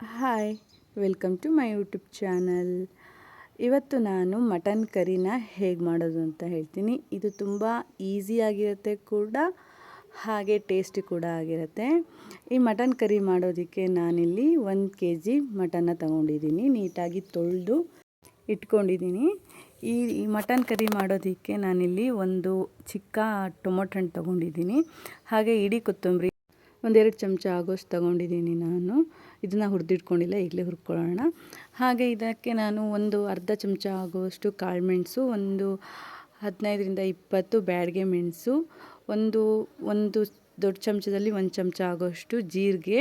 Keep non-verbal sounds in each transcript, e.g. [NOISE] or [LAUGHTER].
Hi welcome to my YouTube channel ಇವತ್ತು ನಾನು mutton ಕರಿನ ಹೇಗೆ ಮಾಡೋದು ಅಂತ ಹೇಳ್ತೀನಿ. ಇದು ತುಂಬ ಈಸಿಯಾಗಿರುತ್ತೆ ಕೂಡ, ಹಾಗೆ ಟೇಸ್ಟಿ ಕೂಡ ಆಗಿರುತ್ತೆ. ಈ ಮಟನ್ ಕರಿ ಮಾಡೋದಕ್ಕೆ ನಾನಿಲ್ಲಿ ಒಂದು ಕೆ ಜಿ ಮಟನ್ನ ತಗೊಂಡಿದ್ದೀನಿ. ನೀಟಾಗಿ ತೊಳೆದು ಇಟ್ಕೊಂಡಿದ್ದೀನಿ. ಈ ಮಟನ್ ಕರಿ ಮಾಡೋದಕ್ಕೆ ನಾನಿಲ್ಲಿ ಒಂದು ಚಿಕ್ಕ ಟೊಮೊಟೊ ಹಣ್ಣು ತೊಗೊಂಡಿದ್ದೀನಿ. ಹಾಗೆ ಇಡೀ ಕೊತ್ತಂಬರಿ ಒಂದೆರಡು ಚಮಚ ಆಗೋಷ್ಟು ತೊಗೊಂಡಿದ್ದೀನಿ ನಾನು. ಇದನ್ನು ಹುರಿದಿಟ್ಕೊಂಡಿಲ್ಲ, ಈಗಲೇ ಹುರ್ಕೊಳ್ಳೋಣ. ಹಾಗೆ ಇದಕ್ಕೆ ನಾನು ಒಂದು ಅರ್ಧ ಚಮಚ ಆಗುವಷ್ಟು ಕಾಳು ಮೆಣಸು, ಒಂದು ಹದಿನೈದರಿಂದ ಇಪ್ಪತ್ತು ಬ್ಯಾಡಿಗೆ ಮೆಣಸು, ಒಂದು ಒಂದು ದೊಡ್ಡ ಚಮಚದಲ್ಲಿ ಒಂದು ಚಮಚ ಆಗೋಷ್ಟು ಜೀರಿಗೆ,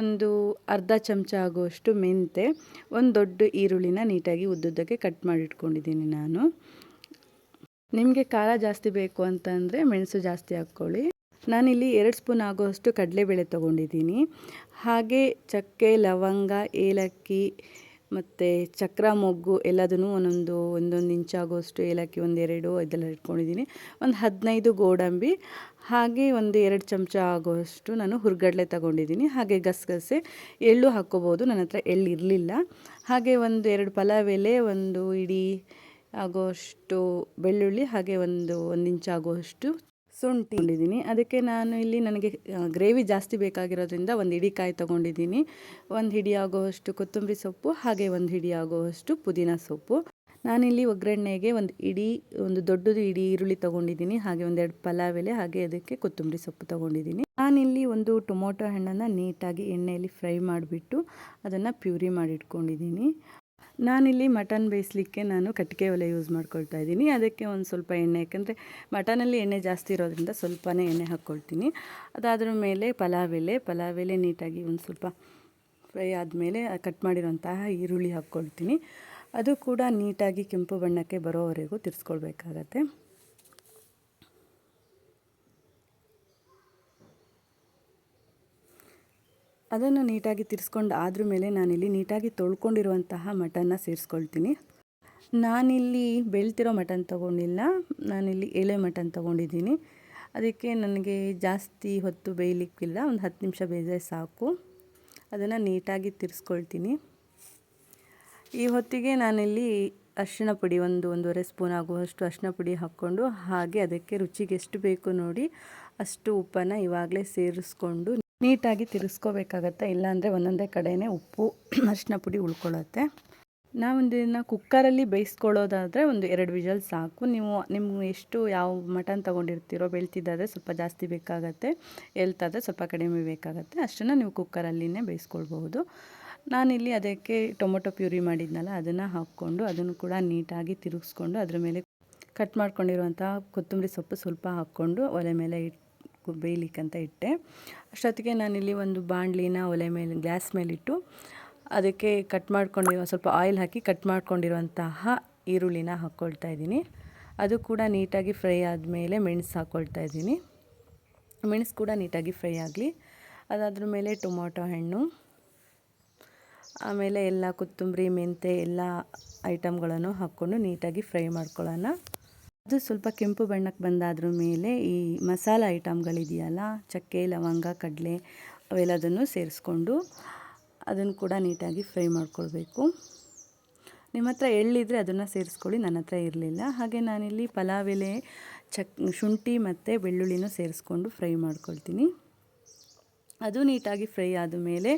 ಒಂದು ಅರ್ಧ ಚಮಚ ಆಗುವಷ್ಟು ಮೆಂತೆ, ಒಂದು ದೊಡ್ಡ ಈರುಳ್ಳಿನ ನೀಟಾಗಿ ಉದ್ದುದ್ದಕ್ಕೆ ಕಟ್ ಮಾಡಿಟ್ಕೊಂಡಿದ್ದೀನಿ ನಾನು. ನಿಮಗೆ ಖಾರ ಜಾಸ್ತಿ ಬೇಕು ಅಂತಂದರೆ ಮೆಣಸು ಜಾಸ್ತಿ ಹಾಕ್ಕೊಳ್ಳಿ. ನಾನಿಲ್ಲಿ ಎರಡು ಸ್ಪೂನ್ ಆಗುವಷ್ಟು ಕಡಲೆಬೇಳೆ ತೊಗೊಂಡಿದ್ದೀನಿ. ಹಾಗೆ ಚಕ್ಕೆ, ಲವಂಗ, ಏಲಕ್ಕಿ ಮತ್ತು ಚಕ್ರ, ಮೊಗ್ಗು ಎಲ್ಲದನ್ನು ಒಂದೊಂದು ಒಂದೊಂದು ಇಂಚಾಗುವಷ್ಟು ಏಲಕ್ಕಿ ಒಂದೆರಡು ಇದೆಲ್ಲ ಇಟ್ಕೊಂಡಿದ್ದೀನಿ. ಒಂದು ಹದಿನೈದು ಗೋಡಂಬಿ, ಹಾಗೆ ಒಂದು ಎರಡು ಚಮಚ ಆಗುವಷ್ಟು ನಾನು ಹುರ್ಗಡ್ಲೆ ತಗೊಂಡಿದ್ದೀನಿ. ಹಾಗೆ ಗಸಗಸೆ, ಎಳ್ಳು ಹಾಕ್ಕೋಬೋದು. ನನ್ನ ಹತ್ರ ಎಳ್ಳು ಇರಲಿಲ್ಲ. ಹಾಗೆ ಒಂದು ಎರಡು ಪಲಾವ್ ಎಲೆ ಒಂದು ಇಡೀ ಆಗೋಷ್ಟು ಬೆಳ್ಳುಳ್ಳಿ, ಹಾಗೆ ಒಂದು ಒಂದು ಇಂಚ್ ಆಗುವಷ್ಟು ಶುಂಠಿ ಇಟ್ಟಿದ್ದೀನಿ ಅದಕ್ಕೆ ನಾನು ಇಲ್ಲಿ ನನಗೆ ಗ್ರೇವಿ ಜಾಸ್ತಿ ಬೇಕಾಗಿರೋದ್ರಿಂದ ಒಂದು ಹಿಡಿಕಾಯಿ ಕಾಯಿ ತೊಗೊಂಡಿದ್ದೀನಿ. ಒಂದು ಹಿಡಿ ಆಗುವಷ್ಟು ಕೊತ್ತಂಬರಿ ಸೊಪ್ಪು, ಹಾಗೆ ಒಂದು ಹಿಡಿ ಆಗುವಷ್ಟು ಪುದೀನ ಸೊಪ್ಪು. ನಾನಿಲ್ಲಿ ಒಗ್ಗರಣೆಗೆ ಒಂದು ಇಡೀ ಒಂದು ದೊಡ್ಡದು ಇಡೀ ಈರುಳ್ಳಿ ತೊಗೊಂಡಿದ್ದೀನಿ. ಹಾಗೆ ಒಂದೆರಡು ಪಲಾವ್ ಎಲೆ, ಹಾಗೆ ಅದಕ್ಕೆ ಕೊತ್ತಂಬರಿ ಸೊಪ್ಪು ತೊಗೊಂಡಿದ್ದೀನಿ. ನಾನಿಲ್ಲಿ ಒಂದು ಟೊಮೊಟೊ ಹಣ್ಣನ್ನು ನೀಟಾಗಿ ಎಣ್ಣೆಯಲ್ಲಿ ಫ್ರೈ ಮಾಡಿಬಿಟ್ಟು ಅದನ್ನು ಪ್ಯೂರಿ ಮಾಡಿ ಇಟ್ಕೊಂಡಿದ್ದೀನಿ ನಾನಿಲ್ಲಿ ಮಟನ್ ಬೇಯಿಸಲಿಕ್ಕೆ ನಾನು ಕಟ್ಟಿಗೆ ಒಲೆ ಯೂಸ್ ಮಾಡ್ಕೊಳ್ತಾ ಇದ್ದೀನಿ. ಅದಕ್ಕೆ ಒಂದು ಸ್ವಲ್ಪ ಎಣ್ಣೆ, ಯಾಕಂದರೆ ಮಟನಲ್ಲಿ ಎಣ್ಣೆ ಜಾಸ್ತಿ ಇರೋದ್ರಿಂದ ಸ್ವಲ್ಪನೇ ಎಣ್ಣೆ ಹಾಕ್ಕೊಳ್ತೀನಿ. ಅದಾದ್ರ ಮೇಲೆ ಪಲಾವ್ ಎಲೆ ಪಲಾವ್ ಎಲೆ ನೀಟಾಗಿ ಒಂದು ಸ್ವಲ್ಪ ಫ್ರೈ ಆದಮೇಲೆ ಕಟ್ ಮಾಡಿರೋಂತಹ ಈರುಳ್ಳಿ ಹಾಕ್ಕೊಳ್ತೀನಿ. ಅದು ಕೂಡ ನೀಟಾಗಿ ಕೆಂಪು ಬಣ್ಣಕ್ಕೆ ಬರೋವರೆಗೂ ತಿರ್ಸ್ಕೊಳ್ಬೇಕಾಗತ್ತೆ. ಅದನ್ನು ನೀಟಾಗಿ ತಿರ್ಸ್ಕೊಂಡು ಆದ್ರ ಮೇಲೆ ನಾನಿಲ್ಲಿ ನೀಟಾಗಿ ತೊಳ್ಕೊಂಡಿರುವಂತಹ ಮಟನ್ನ ಸೇರಿಸ್ಕೊಳ್ತೀನಿ. ನಾನಿಲ್ಲಿ ಬೆಳ್ತಿರೋ ಮಟನ್ ತೊಗೊಂಡಿಲ್ಲ. ನಾನಿಲ್ಲಿ ಎಳೆ ಮಟನ್ ತೊಗೊಂಡಿದ್ದೀನಿ. ಅದಕ್ಕೆ ನನಗೆ ಜಾಸ್ತಿ ಹೊತ್ತು ಬೇಯಲಿಕ್ಕಿಲ್ಲ. ಒಂದು ಹತ್ತು ನಿಮಿಷ ಬೇಯಿದ್ರೆ ಸಾಕು. ಅದನ್ನು ನೀಟಾಗಿ ತಿರ್ಸ್ಕೊಳ್ತೀನಿ. ಈ ಹೊತ್ತಿಗೆ ನಾನಿಲ್ಲಿ ಅರಿಶಿಣ ಪುಡಿ ಒಂದು ಒಂದೂವರೆ ಸ್ಪೂನ್ ಆಗುವಷ್ಟು ಅರಿಶಿಣ ಪುಡಿ ಹಾಕ್ಕೊಂಡು ಹಾಗೆ ಅದಕ್ಕೆ ರುಚಿಗೆ ಎಷ್ಟು ಬೇಕು ನೋಡಿ ಅಷ್ಟು ಉಪ್ಪನ್ನು ಇವಾಗಲೇ ಸೇರಿಸ್ಕೊಂಡು ನೀಟಾಗಿ ತಿರ್ಸ್ಕೋಬೇಕಾಗತ್ತೆ. ಇಲ್ಲಾಂದರೆ ಒಂದೊಂದೇ ಕಡೆಯೇ ಉಪ್ಪು, [CLEARS THROAT] ಅರಿಶಿನ ಪುಡಿ ಉಳ್ಕೊಳ್ಳುತ್ತೆ. ನಾವೊಂದಿನ ಕುಕ್ಕರಲ್ಲಿ ಬೇಯಿಸ್ಕೊಳ್ಳೋದಾದರೆ ಒಂದು ಎರಡು ವಿಜಲ್ ಸಾಕು. ನೀವು ನಿಮ್ಗೆ ಎಷ್ಟು ಯಾವ ಮಟನ್ ತೊಗೊಂಡಿರ್ತೀರೋ, ಬೆಳ್ತಿದ್ದಾದರೆ ಸ್ವಲ್ಪ ಜಾಸ್ತಿ ಬೇಕಾಗತ್ತೆ. ಎಲ್ತಾದರೆ ಸ್ವಲ್ಪ ಕಡಿಮೆ ಬೇಕಾಗತ್ತೆ. ಅಷ್ಟನ್ನು ನೀವು ಕುಕ್ಕರಲ್ಲಿನೇ ಬೇಯಿಸ್ಕೊಳ್ಬಹುದು. ನಾನಿಲ್ಲಿ ಅದಕ್ಕೆ ಟೊಮೊಟೊ ಪ್ಯೂರಿ ಮಾಡಿದ್ನಲ್ಲ, ಅದನ್ನು ಹಾಕ್ಕೊಂಡು ಅದನ್ನು ಕೂಡ ನೀಟಾಗಿ ತಿರುಗಿಸ್ಕೊಂಡು ಅದ್ರ ಮೇಲೆ ಕಟ್ ಮಾಡ್ಕೊಂಡಿರುವಂಥ ಕೊತ್ತಂಬರಿ ಸೊಪ್ಪು ಸ್ವಲ್ಪ ಹಾಕ್ಕೊಂಡು ಒಲೆ ಮೇಲೆ ಇಟ್ಟು ಬೇಯಲಿಕ್ಕಂತ ಇಟ್ಟೆ. ಅಷ್ಟೊತ್ತಿಗೆ ನಾನಿಲ್ಲಿ ಒಂದು ಬಾಣಲಿನ ಒಲೆ ಮೇಲೆ ಗ್ಯಾಸ್ ಮೇಲಿಟ್ಟು ಅದಕ್ಕೆ ಕಟ್ ಮಾಡ್ಕೊಂಡಿರೋ, ಸ್ವಲ್ಪ ಆಯಿಲ್ ಹಾಕಿ ಕಟ್ ಮಾಡ್ಕೊಂಡಿರುವಂತಹ ಈರುಳ್ಳಿನ ಹಾಕ್ಕೊಳ್ತಾ ಇದ್ದೀನಿ. ಅದು ಕೂಡ ನೀಟಾಗಿ ಫ್ರೈ ಆದಮೇಲೆ ಮೆಣಸು ಹಾಕ್ಕೊಳ್ತಾ ಇದ್ದೀನಿ. ಮೆಣಸು ಕೂಡ ನೀಟಾಗಿ ಫ್ರೈ ಆಗಲಿ. ಅದಾದ್ರ ಮೇಲೆ ಟೊಮೊಟೊ ಹಣ್ಣು, ಆಮೇಲೆ ಎಲ್ಲ ಕೊತ್ತಂಬರಿ ಮೆಂತೆ ಎಲ್ಲ ಐಟಮ್ಗಳನ್ನು ಹಾಕ್ಕೊಂಡು ನೀಟಾಗಿ ಫ್ರೈ ಮಾಡ್ಕೊಳ್ಳೋಣ. ಅದು ಸ್ವಲ್ಪ ಕೆಂಪು ಬಣ್ಣಕ್ಕೆ ಬಂದಾದ್ರ ಮೇಲೆ ಈ ಮಸಾಲ ಐಟಮ್ಗಳಿದೆಯಲ್ಲ, ಚಕ್ಕೆ, ಲವಂಗ, ಕಡಲೆ ಅವೆಲ್ಲದನ್ನು ಸೇರಿಸ್ಕೊಂಡು ಅದನ್ನು ಕೂಡ ನೀಟಾಗಿ ಫ್ರೈ ಮಾಡ್ಕೊಳ್ಬೇಕು. ನಿಮ್ಮ ಹತ್ರ ಎಳ್ಳಿದ್ರೆ ಅದನ್ನು ಸೇರಿಸ್ಕೊಳ್ಳಿ, ನನ್ನ ಹತ್ರ ಇರಲಿಲ್ಲ. ಹಾಗೆ ನಾನಿಲ್ಲಿ ಪಲಾವ್ ಎಲೆ, ಚಕ್, ಶುಂಠಿ ಮತ್ತು ಬೆಳ್ಳುಳ್ಳಿನೂ ಸೇರಿಸ್ಕೊಂಡು ಫ್ರೈ ಮಾಡ್ಕೊಳ್ತೀನಿ. ಅದು ನೀಟಾಗಿ ಫ್ರೈ ಆದ ಮೇಲೆ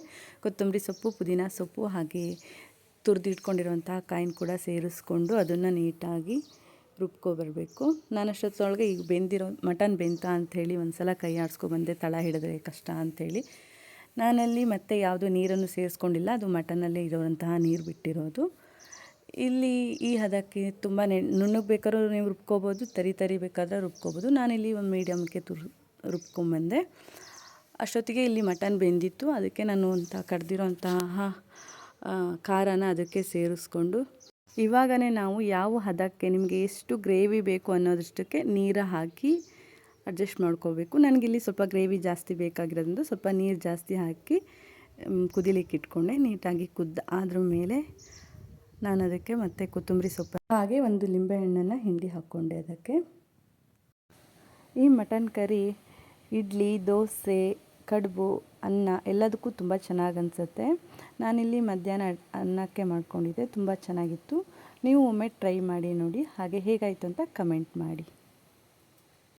ಕೊತ್ತಂಬರಿ ಸೊಪ್ಪು, ಪುದೀನ ಸೊಪ್ಪು ಹಾಗೆ ತುರಿದಿಟ್ಕೊಂಡಿರುವಂತಹ ಕಾಯಿನ ಕೂಡ ಸೇರಿಸ್ಕೊಂಡು ಅದನ್ನು ನೀಟಾಗಿ ರುಬ್ಕೊಬರಬೇಕು ನಾನು ಅಷ್ಟೊತ್ತೊಳಗೆ ಈಗ ಬೆಂದಿರೋ ಮಟನ್ ಬೆಂತ ಅಂಥೇಳಿ ಒಂದು ಸಲ ಕೈ ಆಡಿಸ್ಕೊಬಂದೆ ತಳ ಹಿಡಿದ್ರೆ ಕಷ್ಟ ಅಂಥೇಳಿ ನಾನಲ್ಲಿ ಮತ್ತೆ ಯಾವುದೂ ನೀರನ್ನು ಸೇರಿಸ್ಕೊಂಡಿಲ್ಲ. ಅದು ಮಟನಲ್ಲೇ ಇರೋವಂತಹ ನೀರು ಬಿಟ್ಟಿರೋದು. ಇಲ್ಲಿ ಈ ಹದಕ್ಕೆ ತುಂಬ ನುಣ್ಣಗೆ ಬೇಕಾದ್ರೂ ನೀವು ರುಬ್ಕೋಬೋದು. ತರಿ ತರಿ ಬೇಕಾದ್ರೆ ರುಬ್ಕೋಬೋದು. ನಾನಿಲ್ಲಿ ಒಂದು ಮೀಡಿಯಮ್ಗೆ ತುರ್ ರುಬ್ಕೊಂಬಂದೆ ಅಷ್ಟೊತ್ತಿಗೆ ಇಲ್ಲಿ ಮಟನ್ ಬೆಂದಿತ್ತು. ಅದಕ್ಕೆ ನಾನು ಅಂತ ಕಡ್ದಿರೋ ಅಂತಹ ಖಾರನ ಅದಕ್ಕೆ ಸೇರಿಸ್ಕೊಂಡು ಇವಾಗಲೇ ನಾವು ಯಾವ ಹದಕ್ಕೆ ನಿಮಗೆ ಎಷ್ಟು ಗ್ರೇವಿ ಬೇಕು ಅನ್ನೋದಷ್ಟಕ್ಕೆ ನೀರು ಹಾಕಿ ಅಡ್ಜಸ್ಟ್ ಮಾಡ್ಕೋಬೇಕು. ನನಗಿಲ್ಲಿ ಸ್ವಲ್ಪ ಗ್ರೇವಿ ಜಾಸ್ತಿ ಬೇಕಾಗಿರೋದ್ರಿಂದ ಸ್ವಲ್ಪ ನೀರು ಜಾಸ್ತಿ ಹಾಕಿ ಕುದಿಲಿಕ್ಕೆ ಇಟ್ಕೊಂಡೆ. ನೀಟಾಗಿ ಕುದ್ದ ಆದ್ರ ಮೇಲೆ ನಾನು ಅದಕ್ಕೆ ಮತ್ತೆ ಕೊತ್ತಂಬರಿ ಸೊಪ್ಪು ಹಾಗೆ ಒಂದು ಲಿಂಬೆಹಣ್ಣನ್ನು ಹಿಂಡಿ ಹಾಕ್ಕೊಂಡೆ ಅದಕ್ಕೆ. ಈ ಮಟನ್ ಕರಿ, ಇಡ್ಲಿ, ದೋಸೆ ಕಡುಬು, ಅನ್ನ ಎಲ್ಲದಕ್ಕೂ ತುಂಬ ಚೆನ್ನಾಗಿ ಅನಿಸುತ್ತೆ. ನಾನಿಲ್ಲಿ ಮಧ್ಯಾಹ್ನ ಅನ್ನಕ್ಕೆ ಮಾಡ್ಕೊಂಡಿದ್ದೆ, ತುಂಬ ಚೆನ್ನಾಗಿತ್ತು. ನೀವು ಒಮ್ಮೆ ಟ್ರೈ ಮಾಡಿ ನೋಡಿ, ಹಾಗೆ ಹೇಗಾಯಿತು ಅಂತ ಕಮೆಂಟ್ ಮಾಡಿ.